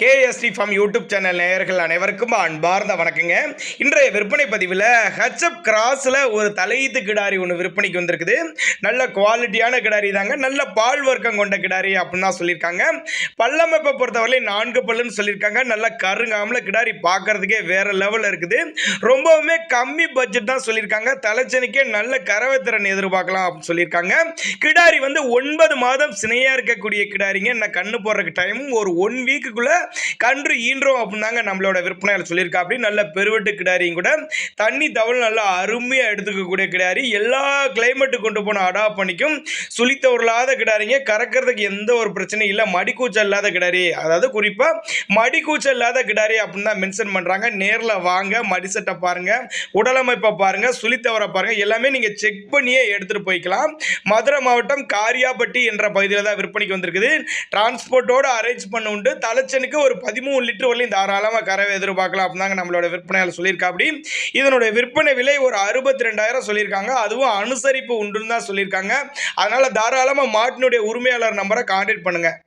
KST form YouTube channel நேயர்கள் அனைவருக்கும் அன்பார்ந்த வணக்கங்க. இன்றைய விற்பனை பதிவில் ஹச்அப் கிராஸில் ஒரு தலையீத்து கிடாரி ஒன்று விற்பனைக்கு வந்திருக்குது. நல்ல குவாலிட்டியான கிடாரி தாங்க. நல்ல பால் வர்க்கம் கொண்ட கிடாரி அப்படின்னு தான் சொல்லியிருக்காங்க. பல்லமைப்பை பொறுத்தவரை நான்கு பல்லுன்னு சொல்லியிருக்காங்க. நல்ல கருங்காமல் கிடாரி பார்க்கறதுக்கே வேறு லெவலில் இருக்குது. ரொம்பவுமே கம்மி பட்ஜெட் தான் சொல்லியிருக்காங்க. தலைச்சனுக்கே நல்ல கறவை திறன் எதிர்பார்க்கலாம் அப்படின்னு சொல்லியிருக்காங்க. கிடாரி வந்து ஒன்பது மாதம் சினையாக இருக்கக்கூடிய கிடாரிங்க. என்ன கண்ணு போடுறக்கு டைமும் ஒரு ஒன் வீக்குக்குள்ளே கன்று ஈன்றோம் அப்படின்னாங்க நம்மளோட விற்பனையில் சொல்லியிருக்கா. அப்படி நல்ல பெருவெட்டு கிடாரியும் கூட தண்ணி தவள் நல்லா அருமையாக எடுத்துக்கக்கூடிய கிடாரி. எல்லா கிளைமேட்டு கொண்டு போன அடாப்ட் பண்ணிக்கும். சுழித்தவர்களாத கிடாரிங்க. கறக்கிறதுக்கு எந்த ஒரு பிரச்சனையும் இல்லை. மடிக்கூச்சல் இல்லாத கிடாரி. அதாவது குறிப்பாக மடிக்கூச்சல் இல்லாத கிடாரி அப்படின்னு தான் மென்ஷன் பண்ணுறாங்க நேரில் வாங்க மடிசட்டை பாருங்கள் உடலமைப்பை பாருங்கள் சுழித்தவரை பாருங்கள் எல்லாமே நீங்கள் செக் பண்ணியே எடுத்துகிட்டு போய்க்கலாம். மதுரை மாவட்டம் காரியாபட்டி என்ற பகுதியில் தான் விற்பனைக்கு வந்திருக்குது. டிரான்ஸ்போர்ட்டோடு அரேஞ்ச் பண்ண உண்டு. தலைச்சனுக்கு ஒரு பதிமூணு லிட்டர் வரலையும் தாராளமாக கறவை எதிர்பார்க்கலாம் அப்படின்னாங்க நம்மளோட விற்பனையால் சொல்லியிருக்காப்படி இதனுடைய விற்பனை விலை ஒரு அறுபத்தி ரெண்டாயிரம் சொல்லியிருக்காங்க. அதுவும் அனுசரிப்பு உண்டுன்னு தான் சொல்லியிருக்காங்க. அதனால் தாராளமாக மாட்டினுடைய உரிமையாளர் நம்பரை கான்டாக்ட் பண்ணுங்கள்